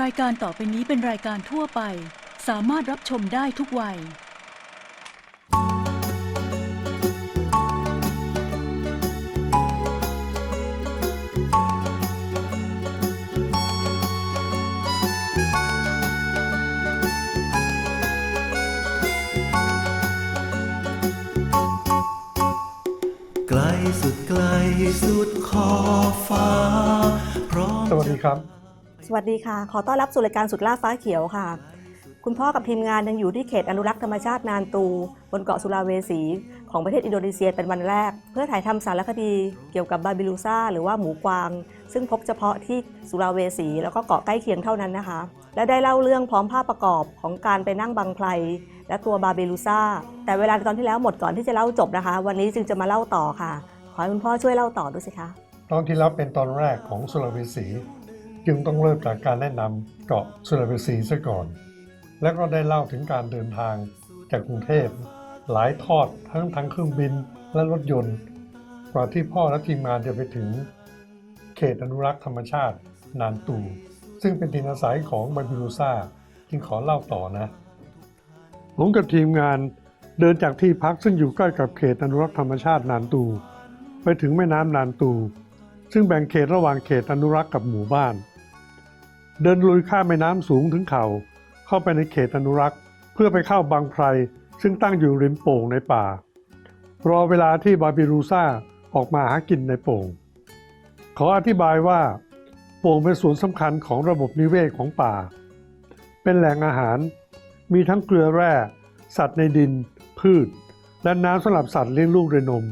รายการต่อไปนี้เป็นรายการทั่วไป สามารถรับชมได้ทุกวัย ไกลสุดไกลสุดขอบฟ้า พร้อมสวัสดีครับ สวัสดีค่ะ ขอต้อนรับสู่รายการสุดล่าฟ้าเขียวค่ะ คุณพ่อกับทีมงานยังอยู่ที่เขตอนุรักษ์ธรรมชาตินานตู บนเกาะสุลาเวสี ของประเทศอินโดนีเซียเป็นวันแรก เพื่อถ่ายทำสารคดีเกี่ยวกับบาบิลูซาหรือว่าหมูกวาง ซึ่งพบเฉพาะที่สุลาเวสีแล้วก็เกาะใกล้เคียงเท่านั้นนะคะ และได้เล่าเรื่องพร้อมภาพประกอบของการไปนั่งบังไพรและตัวบาบิลูซาแต่เวลาตอนที่แล้วหมดก่อนที่จะเล่าจบนะคะ วันนี้จึงจะมาเล่าต่อค่ะ ขอให้คุณพ่อช่วยเล่าต่อด้วยสิคะ ตอนที่แล้วเป็นตอนแรกของสุลาเวสี จึงต้องเริ่มจากการแนะนำเกาะสุลาเวสีซะก่อน แล้วก็ได้เล่าถึงการเดินทางจากกรุงเทพ หลายทอดทั้งทางเครื่องบินและรถยนต์ กว่าที่พ่อและทีมงานจะไปถึง เขตอนุรักษ์ธรรมชาตินานตู ซึ่งเป็นถิ่นอาศัยของบาบิลูซาจึงขอเล่าต่อนะผมกับทีมงานเดินจากที่พักซึ่งอยู่ใกล้กับเขตอนุรักษ์ธรรมชาตินานตู ไปถึงแม่น้ำนานตู ซึ่งแบ่งเขตระหว่างเขตอนุรักษ์กับหมู่บ้าน เดินลุยข้ามแม่น้ำสูงถึงเขา่า เข้าไปในเขตอนุรักษ์ เพื่อไปเข้าบางไพรซึ่งตั้งอยู่ริมโป่งในป่า รอเวลาที่บาบิรูซาออกมาหากินในโป่ง ขออธิบายว่า โป่งเป็นส่วนสำคัญของระบบนิเวศของป่า เป็นแหล่งอาหาร มีทั้งเกลือแร่ สัตว์ในดิน พืช และน้ำสำหรับสัตว์เลี้ยงลูกด้วยนม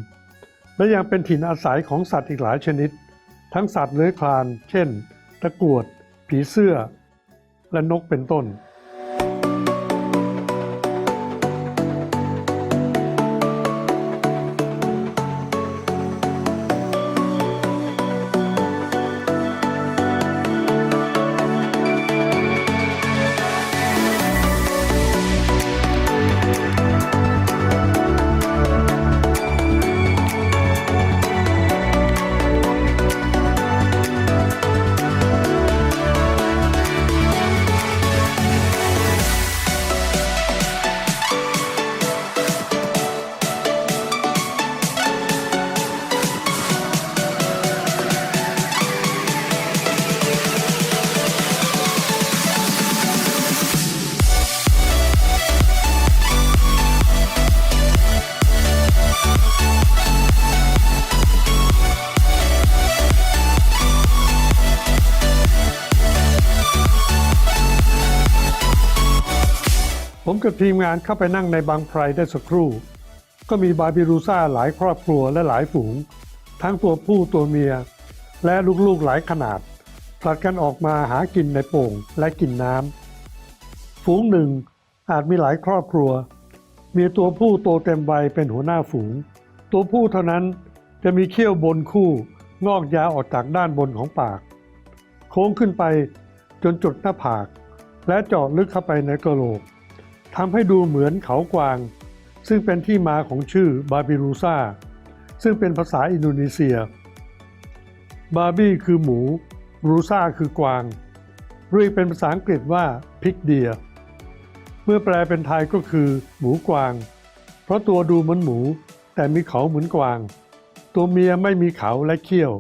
และยังเป็นถิ่นอาศัยของสัตว์อีกหลายชนิด ทั้งสัตว์เลื้อยคลาน เช่น ตะกรวด ผีเสื้อและนกเป็นต้น กับทีมงานเข้าไปนั่งในบางไพรได้สักครู่ ก็มีบาบิรูซ่าหลายครอบครัวและหลายฝูง ทั้งตัวผู้ตัวเมีย และลูกๆหลายขนาดผลัดกันออกมาหากินในโป่งและกินน้ำฝูงหนึ่งอาจมีหลายครอบครัว มีตัวผู้โตเต็มวัยเป็นหัวหน้าฝูง ตัวผู้เท่านั้นจะมีเขี้ยวบนคู่ งอกยาวออกจากด้านบนของปาก โค้งขึ้นไปจนจุดหน้าผาก และเจาะลึกเข้าไปในกระโหลก ทำให้ดูเหมือนเขากวาง ซึ่งเป็นที่มาของชื่อบาบิรูซาซึ่งเป็นภาษาอินโดนีเซีย บาร์บี้คือหมู รูซาคือกวาง เรียกเป็นภาษาอังกฤษว่าพิกเดีย เมื่อแปลเป็นไทยก็คือ หมูกวาง เพราะตัวดูเหมือนหมู แต่มีเขาเหมือนกวาง ตัวเมียไม่มีเขาและเขี้ยว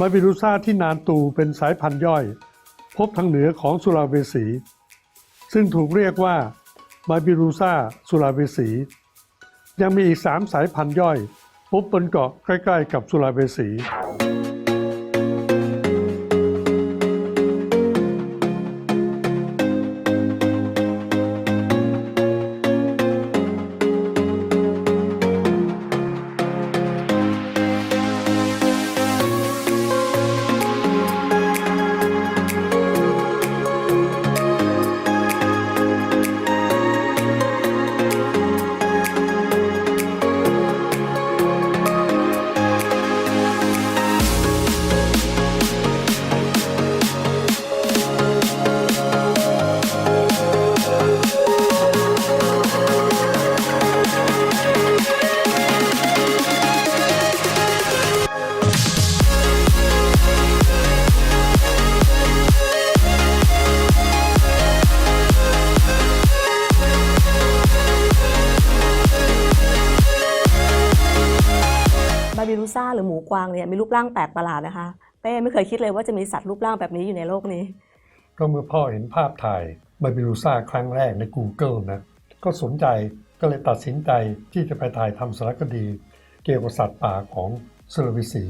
มาบิรูซาที่นานตูเป็นสายพันธุ์ย่อย พบทางเหนือของสุลาเวสี ซึ่งถูกเรียกว่ามาบิรูซาสุลาเวสี ยังมีอีกสามสายพันธุ์ย่อย พบบนเกาะใกล้ ๆ กับสุลาเวสี รือหมูกวางเนี่ยมีรูปร่างแปลกประหลาดนะคะเป้ไม่เคยคิดเลยว่าจะมีสัตว์รูปร่างแบบนี้อยู่ในโลกนี้ ก็เมื่อพ่อเห็นภาพถ่ายบาบิลูซ่าครั้งแรกใน Google นะก็สนใจก็เลยตัดสินใจที่จะไปถ่ายทำสารคดี เกี่ยวกับสัตว์ป่าของสุรวิสี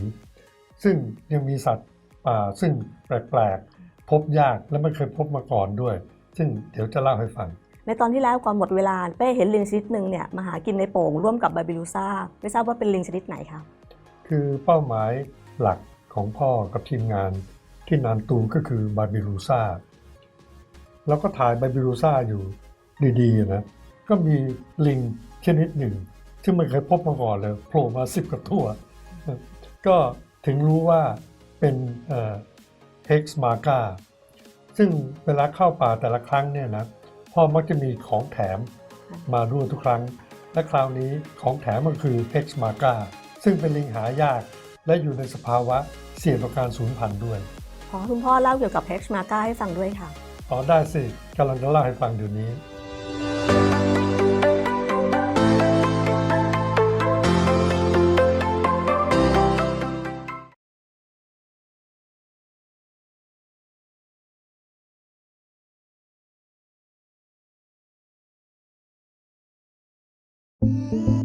ซึ่งยังมีสัตว์ป่าซึ่งแปลกๆ พบยากและไม่เคยพบมาก่อนด้วย ซึ่งเดี๋ยวจะเล่าให้ฟัง ในตอนที่แล้วก่อนหมดเวลาเป้เห็นลิงชนิดหนึ่งเนี่ยมาหากินในโป่งร่วมกับบาบิลูซ่าไม่ทราบว่าเป็นลิงชนิดไหนคะ คือเป้าหมายหลักของพ่อกับทีมงานที่นานตูก็คือบาบิลูซ่าแล้วก็ถ่ายบาบิลูซ่าอยู่ดีๆนะก็มีลิงชนิดหนึ่งซึ่ไม่เคยพบมาก่อนเลยโผล่มาสิบกว่าตัว ก็ถึงรู้ว่าเป็นเฮกซ์มา a าซึ่งเวลาเข้าป่าแต่ละครั้งเนี่ยนะพ่อมักจะมีของแถมมาด้วยทุกครั้ง และคราวนี้ของแถมมันคือเฮกซ์มา a า ซึ่งเป็นลิงหายาก และอยู่ในสภาวะเสี่ยงต่อการสูญพันธุ์ด้วย ขอให้คุณพ่อเล่าเกี่ยวกับเฮกชมาก้าให้ฟังด้วยค่ะอ๋อได้สิกำลังจะเล่าให้ฟังเดี๋ยวนี้ก